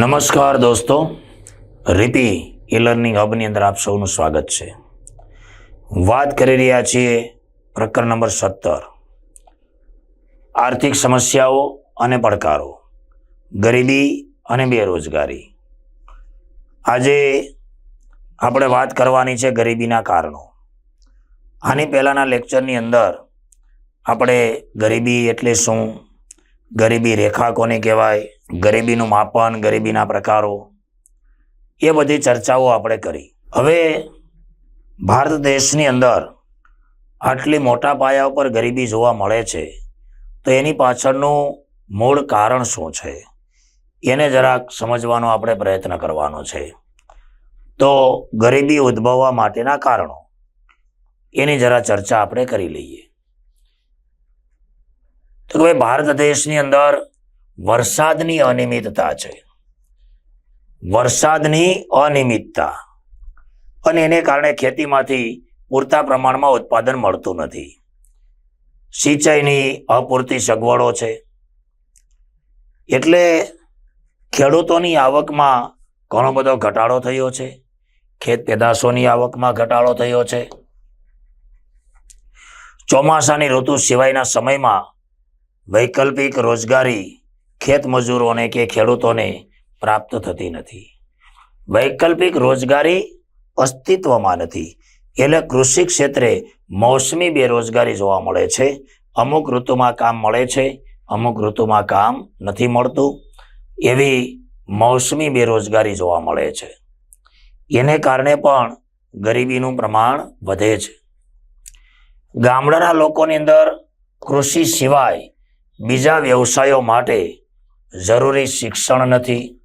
નમસ્કાર દોસ્તો. રીપી e learning હબની અંદર આપ સૌનું સ્વાગત છે. વાત કરી રહ્યા છીએ પ્રકરણ નંબર સત્તર. આર્થિક સમસ્યાઓ અને પડકારો, ગરીબી અને બેરોજગારી. આજે આપણે વાત કરવાની છે ગરીબીના કારણો. આની પહેલાંના લેક્ચરની અંદર આપણે ગરીબી એટલે શું ગરીબી રેખા કોને કહેવાય? ગરીબીનું માપન, ગરીબીના પ્રકારો. એ બધી ચર્ચાઓ આપણે કરી. હવે ભારત દેશની અંદર આટલી મોટા પાયા ઉપર ગરીબી જોવા મળે છે, તો એની પાછળનું મૂળ કારણ શું છે? એને જરાક સમજવાનો આપણે પ્રયત્ન કરવાનો છે. તો ગરીબી ઉદ્ભવવા માટેના કારણો. એની જરા ચર્ચા આપણે કરી લઈએ. તો કે ભાઈ, ભારત દેશની અંદર વરસાદની અનિયમિતતા છે. વરસાદની અનિયમિતતા. અને એને કારણે ખેતીમાંથી પૂરતા પ્રમાણમાં ઉત્પાદન મળતું નથી. સિંચાઈની અપૂરતી સગવડો છે. એટલે ખેડૂતોની આવકમાં ઘણો બધો ઘટાડો થયો છે. ખેત પેદાશોની આવકમાં ઘટાડો થયો છે. ચોમાસાની ઋતુ સિવાયના સમયમાં વૈકલ્પિક રોજગારી ખેત મજૂરોને કે ખેડૂતોને પ્રાપ્ત થતી નથી. વૈકલ્પિક રોજગારી અસ્તિત્વમાં નથી. એટલે કૃષિ ક્ષેત્રે મોસમી બેરોજગારી જોવા મળે છે. અમુક ઋતુમાં કામ મળે છે, અમુક ઋતુમાં કામ નથી મળતું. એવી મોસમી બેરોજગારી જોવા મળે છે. એને કારણે પણ ગરીબીનું પ્રમાણ વધે છે. ગામડાના લોકોની અંદર કૃષિ સિવાય બીજા વ્યવસાયો માટે જરૂરી શિક્ષણ નથી.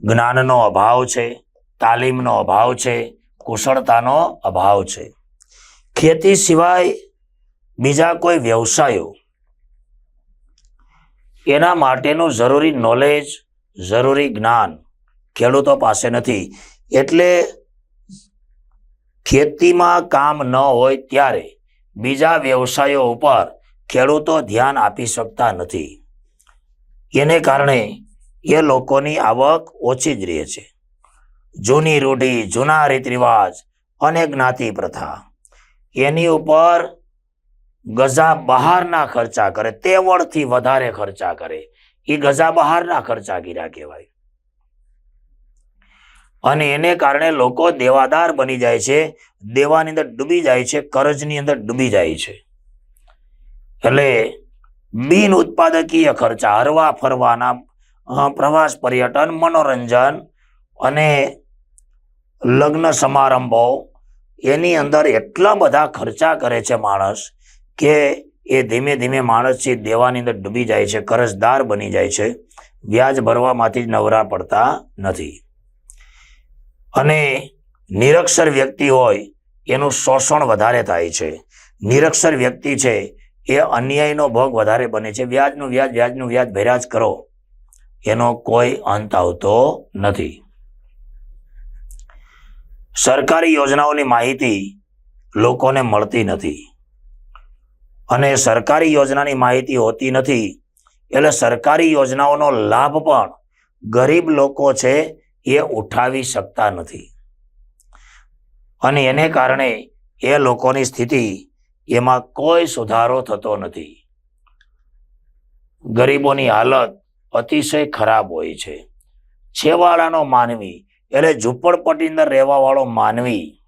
જ્ઞાનનો અભાવ છે, તાલીમનો અભાવ છે, કુશળતાનો અભાવ છે. ખેતી સિવાય બીજા કોઈ વ્યવસાયો એના માટેનું જરૂરી નોલેજ જરૂરી જ્ઞાન ખેડૂતો પાસે નથી. એટલે ખેતીમાં કામ ન હોય ત્યારે બીજા વ્યવસાયો ઉપર ખેડૂતો ધ્યાન આપી શકતા નથી. એને કારણે એ લોકોની આવક ઓછી જ રહે છે. જૂની રૂઢી, જૂના રીત રિવાજ અને જ્ઞાતિ પ્રથા એની ઉપર ગજા બહારના ખર્ચા કરે, તેવડથી વધારે ખર્ચા કરે. એ ગજા બહારના ખર્ચા ગીરા કહેવાય. અને એને કારણે લોકો દેવાદાર બની જાય છે, દેવાની અંદર ડૂબી જાય છે, કરજની અંદર ડૂબી જાય છે. એટલે બિન ઉત્પાદકીય ખર્ચા, હરવા ફરવાના પ્રવાસ પર્યટન, મનોરંજન અને લગ્ન સમારંભો, એની અંદર એટલા બધા ખર્ચા કરે છે માણસ કે એ ધીમે ધીમે માણસ છે દેવાની અંદર ડૂબી જાય છે, કરજદાર બની જાય છે, વ્યાજ ભરવામાંથી જ નવરા પડતા નથી. અને નિરક્ષર વ્યક્તિ હોય, એનું શોષણ વધારે થાય છે. નિરક્ષર વ્યક્તિ છે એ અન્યાયનો ભોગ વધારે બને છે. વ્યાજનું વ્યાજ વ્યાજનું વ્યાજ ભર્યા કરો. એનો કોઈ અંત આવતો નથી. સરકારી યોજનાઓની માહિતી લોકોને મળતી નથી. અને સરકારી યોજનાની માહિતી હોતી નથી, એટલે સરકારી યોજનાઓનો લાભ પણ ગરીબ લોકો છે એ ઉઠાવી શકતા નથી. અને એને કારણે એ લોકોની સ્થિતિ એમાં કોઈ સુધારો થતો નથી. ગરીબોની હાલત અતિશય ખરાબ હોય છે. છેવાડાનો માનવી એટલે ઝૂંપડપટ્ટી અંદર રહેવાવાળો માનવી.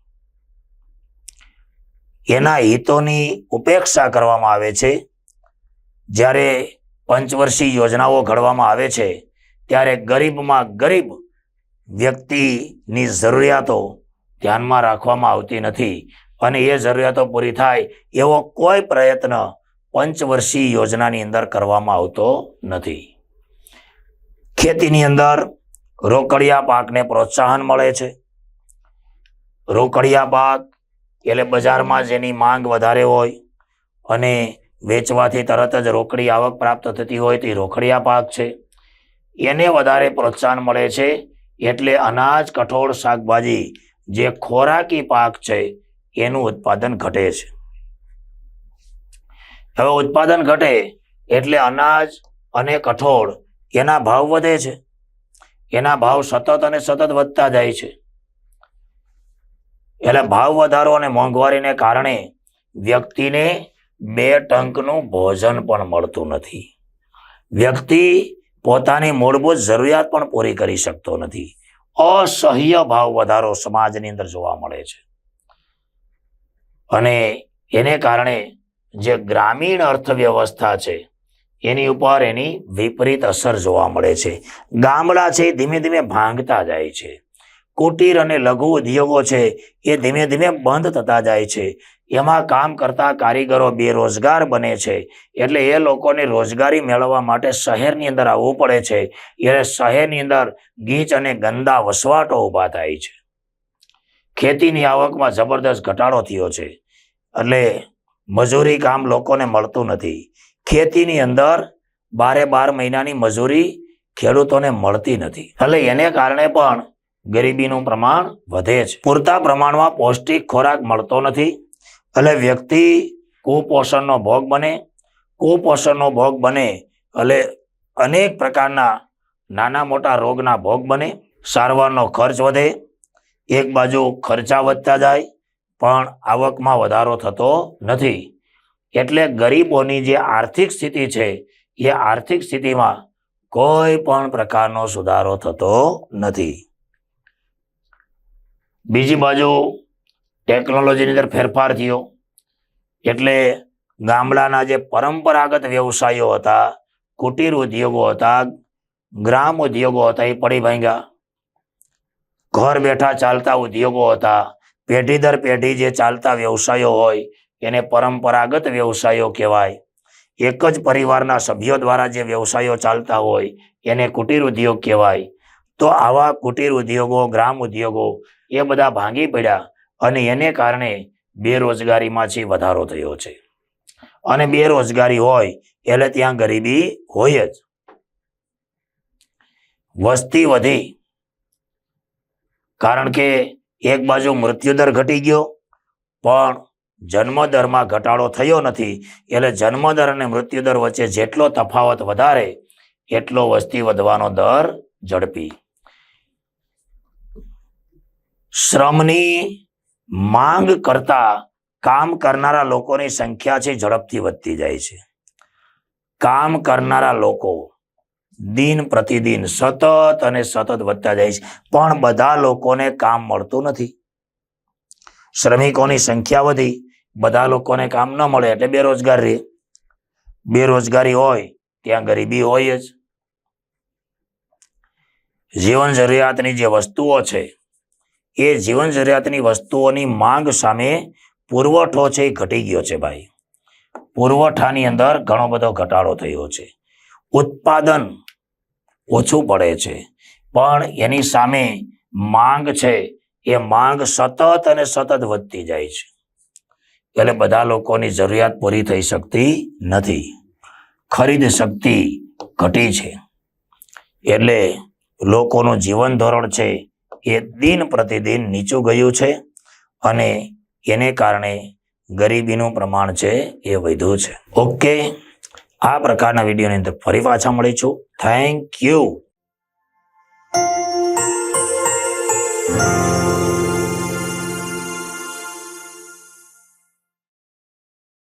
એના હિતોની ઉપેક્ષા કરવામાં આવે છે. જ્યારે પંચવર્ષીય યોજનાઓ ઘડવામાં આવે છે, ત્યારે ગરીબમાં ગરીબ વ્યક્તિની જરૂરિયાતો ધ્યાનમાં રાખવામાં આવતી નથી. અને એ જરૂરિયાતો પૂરી થાય એવો કોઈ પ્રયત્ન પંચવર્ષીય યોજનાની અંદર કરવામાં આવતો નથી. ખેતીની અંદર રોકડિયા પાકને પ્રોત્સાહન મળે છે. રોકડિયા પાક એટલે બજારમાં જેની માંગ વધારે હોય અને વેચવાથી તરત જ રોકડી આવક પ્રાપ્ત થતી હોય તે રોકડિયા પાક છે. એને વધારે પ્રોત્સાહન મળે છે એટલે અનાજ, કઠોળ, શાકભાજી જે ખોરાકી પાક છે એનું ઉત્પાદન ઘટે છે. હવે ઉત્પાદન ઘટે એટલે અનાજ અને કઠોળ એના ભાવ વધે છે. એના ભાવ સતત અને સતત વધતા જાય છે. એટલે ભાવ વધારો અને મોંઘવારીને કારણે વ્યક્તિને બે ટંકનું ભોજન પણ મળતું નથી. વ્યક્તિ પોતાની મૂળભૂત જરૂરિયાત પણ પૂરી કરી શકતો નથી. અસહ્ય ભાવ વધારો સમાજની અંદર જોવા મળે છે. અને એને કારણે જે ગ્રામીણ અર્થવ્યવસ્થા છે, એની ઉપર એની વિપરીત અસર જોવા મળે છે. ગામડા છે ધીમે ધીમે ભાંગતા જાય છે. કુટીર અને લઘુ ઉદ્યોગો છે એ ધીમે ધીમે બંધ થતા જાય છે. એમાં કામ કરતા કારીગરો બેરોજગાર બને છે. એટલે એ લોકોને રોજગારી મેળવવા માટે શહેરની અંદર આવવું પડે છે. એટલે શહેરની અંદર ગીચ અને ગંદા વસવાટો ઊભા થાય છે. ખેતીની આવકમાં જબરદસ્ત ઘટાડો થયો છે. એટલે મજૂરી કામ લોકોને મળતું નથી. ખેતીની અંદર બારે બાર મહિનાની મજૂરી ખેડૂતોને મળતી નથી. એટલે એને કારણે પણ ગરીબીનું પ્રમાણ વધે છે. પૂરતા પ્રમાણમાં પૌષ્ટિક ખોરાક મળતો નથી. એટલે વ્યક્તિ કુપોષણનો ભોગ બને. કુપોષણનો ભોગ બને એટલે અનેક પ્રકારના નાના મોટા રોગના ભોગ બને. સારવારનો ખર્ચ વધે. એક બાજુ ખર્ચા વધતા જાય, પણ આવકમાં વધારો થતો નથી. એટલે ગરીબોની જે આર્થિક સ્થિતિ છે, એ આર્થિક સ્થિતિમાં કોઈ પણ પ્રકારનો સુધારો થતો નથી. બીજી બાજુ ટેકનોલોજીની અંદર ફેરફાર થયો. એટલે ગામડાના જે પરંપરાગત વ્યવસાયો હતા, કુટીર ઉદ્યોગો હતા, ગ્રામ ઉદ્યોગો હતા, એ પડી ભાંગ્યા. ઘર બેઠા ચાલતા ઉદ્યોગો હતા. પેઢી દર પેઢી જે ચાલતા વ્યવસાયો હોય, એને પરંપરાગત વ્યવસાયો કહેવાય. એક જ પરિવારના સભ્યો દ્વારા જે વ્યવસાયો ચાલતા હોય, એને કુટીર ઉદ્યોગ કહેવાય. તો આવા કુટીર ઉદ્યોગો, ગ્રામ ઉદ્યોગો એ બધા ભાંગી પડ્યા અને એને કારણે બેરોજગારીમાં છે વધારો થયો છે. અને બેરોજગારી હોય, એટલે ત્યાં ગરીબી હોય જ. વસ્તી વધી કારણ કે એક બાજુ મૃત્યુદર ઘટી ગયો, પણ જન્મદરમાં ઘટાડો થયો નથી. એટલે જન્મદર અને મૃત્યુદર વચ્ચે જેટલો તફાવત વધારે, એટલો વસ્તી વધવાનો દર ઝડપી. શ્રમની માંગ કરતા કામ કરનારા લોકોની સંખ્યા છે ઝડપથી વધતી જાય છે. કામ કરનારા લોકો દિન પ્રતિદિન સતત અને સતત વધતા જાય છે. પણ બધા લોકોને કામ મળતું નથી. શ્રમિકોની સંખ્યા વધી. બધા લોકોને કામ ન મળે એટલે બેરોજગાર બેરોજગારી હોય ત્યાં ગરીબી હોય જ. જીવન જરૂરિયાતની જે વસ્તુઓ છે, એ જીવન જરૂરિયાતની વસ્તુઓની માંગ સામે પુરવઠો છે એ ઘટી ગયો છે ભાઈ. પુરવઠાની અંદર ઘણો બધો ઘટાડો થયો છે. ઉત્પાદન ઓછું પડે છે. પણ એની સામે માંગ છે, એ માંગ સતત અને સતત વધતી જાય છે. એટલે બધા લોકોની જરૂરિયાત પૂરી થઈ શકતી નથી. ખરીદ શક્તિ ઘટી છે. એટલે લોકોનું જીવન ધોરણ છે, એ દિન પ્રતિદિન નીચું ગયું છે અને એને કારણે ગરીબીનું પ્રમાણ છે, એ વધ્યું છે. ઓકે. આ પ્રકારના વિડીયોની અંદર ફરી પાછા મળીશું. Thank you